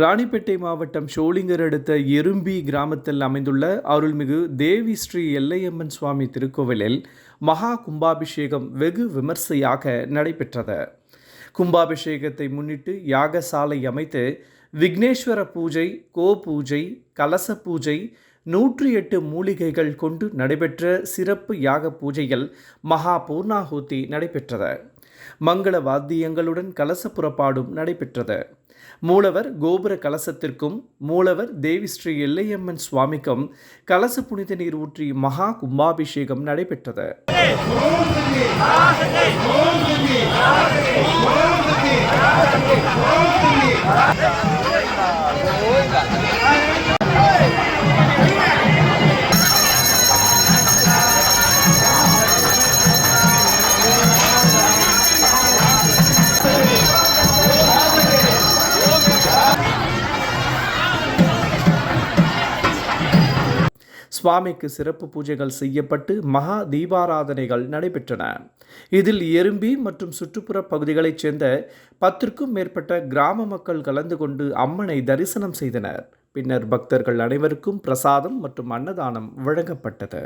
ராணிப்பேட்டை மாவட்டம் ஷோலிங்கர் அடுத்த எறும்பி கிராமத்தில் அமைந்துள்ள அருள்மிகு தேவி ஸ்ரீ எல்லையம்மன் சுவாமி திருக்கோவிலில் மகா கும்பாபிஷேகம் வெகு விமர்சையாக நடைபெற்றது. கும்பாபிஷேகத்தை முன்னிட்டு யாகசாலை அமைத்து விக்னேஸ்வர பூஜை கோ பூஜை கலச பூஜை நூற்றி எட்டு மூலிகைகள் கொண்டு நடைபெற்ற சிறப்பு யாக பூஜையில் மகா பூர்ணாகுதி நடைபெற்றது. மங்கள வாத்தியங்களுடன் கலச புறப்பாடும் நடைபெற்றது. மூலவர் கோபுர கலசத்திற்கும் மூலவர் தேவி ஸ்ரீ எல்லையம்மன் சுவாமிக்கும் கலச புனித நீர் ஊற்றி மகா கும்பாபிஷேகம் நடைபெற்றது. சுவாமிக்கு சிறப்பு பூஜைகள் செய்யப்பட்டு மகா தீபாராதனைகள் நடைபெற்றன. இதில் எறும்பி மற்றும் சுற்றுப்புற பகுதிகளைச் சேர்ந்த பத்திற்கும் மேற்பட்ட கிராம மக்கள் கலந்து கொண்டு அம்மனை தரிசனம் செய்தனர். பின்னர் பக்தர்கள் அனைவருக்கும் பிரசாதம் மற்றும் அன்னதானம் வழங்கப்பட்டது.